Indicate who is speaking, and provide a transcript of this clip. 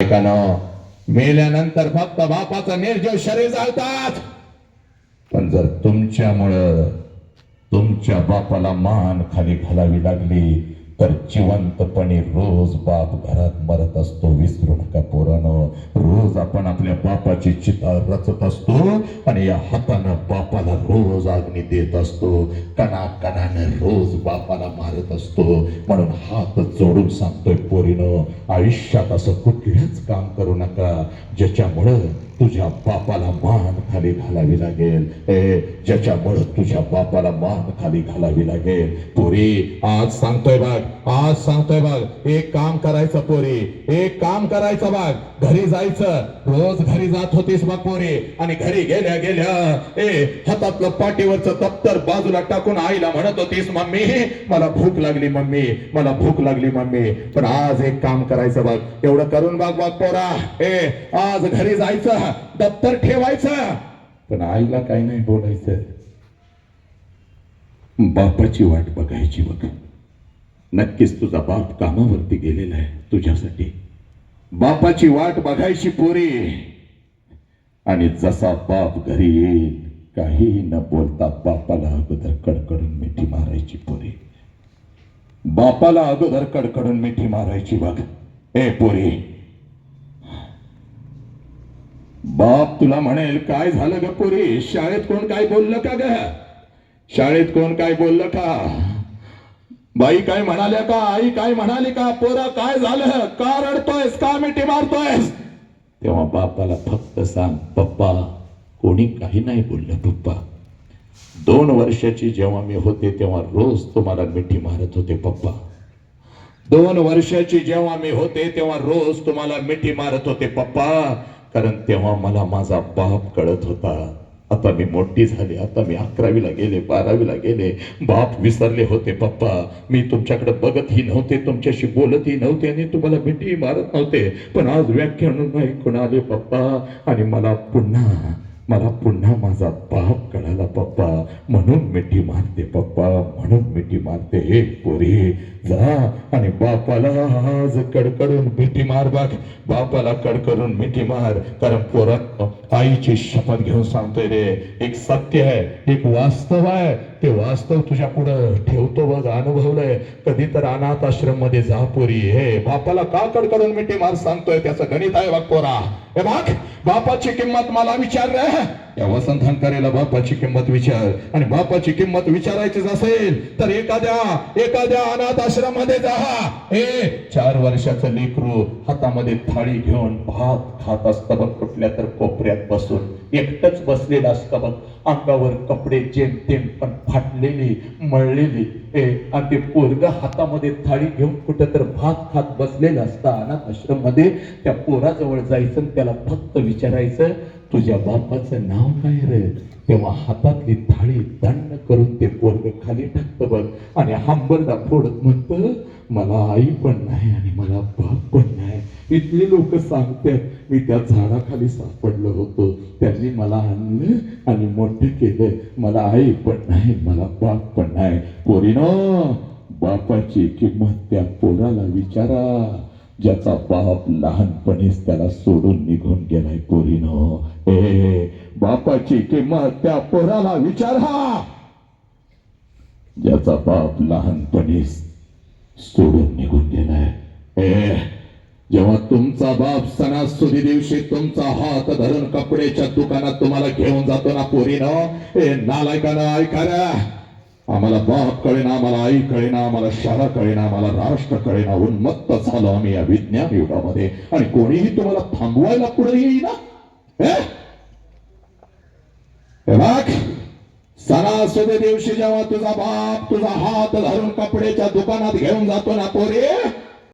Speaker 1: मेल्यानंतर फक्त बापाचं निर्जीव शरीर चालतात पण जर तुमच्यामुळं तुमच्या बापाला मान खाली घालावी लागली तर जिवंतपणे रोज बाप घरात मरत असतो. विसरू नका पोरानं. रोज आपण आपल्या बापाची चिता रचत असतो आणि या हातानं बापाला रोज अग्नी देत असतो. कणा कणानं रोज बापाला मारत असतो. म्हणून हात जोडून सांगतोय पोरीनं आयुष्यात असं कुठलंच काम करू नका. ज्याच्यामुळं तुझ्या बापाला मान खाली घालावी लागेल. ए ज्याच्यामुळं तुझ्या बापाला मान खाली घालावी लागेल. पोरी आज सांगतोय बघ आज सांगतोय बघ एक काम करायचं पोरी एक काम करायचं बघ. घरी जायचं रोज घरी जात होतीस बघ पोरी. आणि घरी गेल्या गेल्या ए हातातलं पाठीवरचं दप्तर बाजूला टाकून आईला म्हणत होतीस मम्मी मला भूक लागली मम्मी मला भूक लागली मम्मी. पण आज एक काम करायचं बघ. एवढं करून बघ बघ पोरा. ए आज घरी जायचं. दप्तर ठेवायचा. पण आईला काही नाही बोलायचं. बापाची वाट बघायची बघ. नक्कीच तुझा बाप कामावरती गेलेला आहे तुझ्यासाठी. बापाची वाट बघायची पोरी. आणि जसा बाप घरी येईल काहीही न बोलता बापाला अगोदर कडकडून मिठी मारायची पोरी. बापाला अगोदर कडकडून मिठी मारायची बघ. ए पोरी बाप तुला म्हणेल काय झालं ग पोरी? शाळेत कोण काय बोललं का ग? शाळेत कोण काय बोललं का? बाई काय म्हणाल्या का? आई काय म्हणाली का? पोरा काय झालं? का रडतोयस? का मिठी मारतोयस? तेव्हा बापाला फक्त सांग पप्पा कोणी काही नाही बोललं पप्पा. दोन वर्षाची जेव्हा मी होते तेव्हा रोज तुम्हाला मिठी मारत होते पप्पा. दोन वर्षाची जेव्हा मी होते तेव्हा रोज तुम्हाला मिठी मारत होते पप्पा. कारण तेव्हा मला माझा बाप कळत होता. आता मी मोठी झाली आता मी अकरावीला गेले बारावीला गेले. बाप विसरले होते पप्पा. मी तुमच्याकडे बघतही नव्हते तुमच्याशी बोलतही नव्हते आणि तुम्हाला मिठी मारत नव्हते. पण आज व्याख्यान ऐकून आले पप्पा. आणि मला पुन्हा मला पुन्हा माझा बाप कळाला पप्पा. म्हणून मिठी मारते पप्पा. म्हणून मिठी मारते. हे पोरी जा आणि बापाला आज कडकडून मिठी मार बघ. बापाला कडकडून मिठी मार. कारण पोरात आईची शपथ घेऊन सांगतोय रे एक सत्य आहे एक वास्तव आहे. ते वास्तव तुझ्या पुढं ठेवतो बघ अनुभवलंय. कधी तर अनाथ आश्रममध्ये जा पोरी. हे बापाला का कडकडून मिठी मार सांगतोय? त्याचं गणित आहे बघ पोरा. हे बघ बापाची किंमत मला विचार आहे या वसंत हंकारेला बापाची किंमत विचार. आणि बापाची किंमत विचारायचीच असेल तर एखाद्या एखाद्या अनाथ आश्रमामध्ये जा हे चार वर्षाचं लेकरू हातामध्ये थाळी घेऊन भात खात असतं बघ कुठल्या तर कोपऱ्यात बसून. एकटच बसलेलं असतं बघ. अंगावर कपडे जेमतेम पण फाटलेली मळलेली. ए आणि ते पोरग हातामध्ये थाळी घेऊन कुठं तर भात खात बसलेलं असतं अनाथ आश्रममध्ये त्या पोराजवळ जायचं आणि त्याला फक्त विचारायचं तुझ्या बापाचं नाव काय रे? तेव्हा हातातली थाळी दंड करून ते पोरग खाली टाकतं बघ. आणि हंबरडा फोडत म्हणतं मला आई पण नाही आणि मला बाप पण नाही. इथली लोक सांगतात मी त्या झाडाखाली सापडलो होतो. त्यांनी मला आणलं आणि मोठे केलं. मला आई पण नाही मला बाप पण नाही. पोरीनो बापाची किंमत त्या पोराला विचारा. ज्याचा बाप लहानपणीच त्याला सोडून निघून गेलाय पोरीनं. ए बापाची किंमत त्या पोराला विचारा. ज्याचा बाप लहानपणीच सोडून निघून गेलाय. ए जेव्हा तुमचा बाप सणासुदी दिवशी तुमचा हात धरून कपड्याच्या दुकानात तुम्हाला घेऊन जातो ना पोरीनं? ए नालायकानं ऐका आम्हाला बाप कळेना आम्हाला आई कळेना आम्हाला शाळा कळेना आम्हाला राष्ट्र कळेना. उन्मत्त झालो आम्ही या विज्ञान युगामध्ये. आणि कोणीही तुम्हाला थांबवायला पुढे येईना? हे? सणासुदी दिवशी जेव्हा तुझा बाप तुझा हात धरून कपड्याच्या दुकानात घेऊन जातो ना पोरे?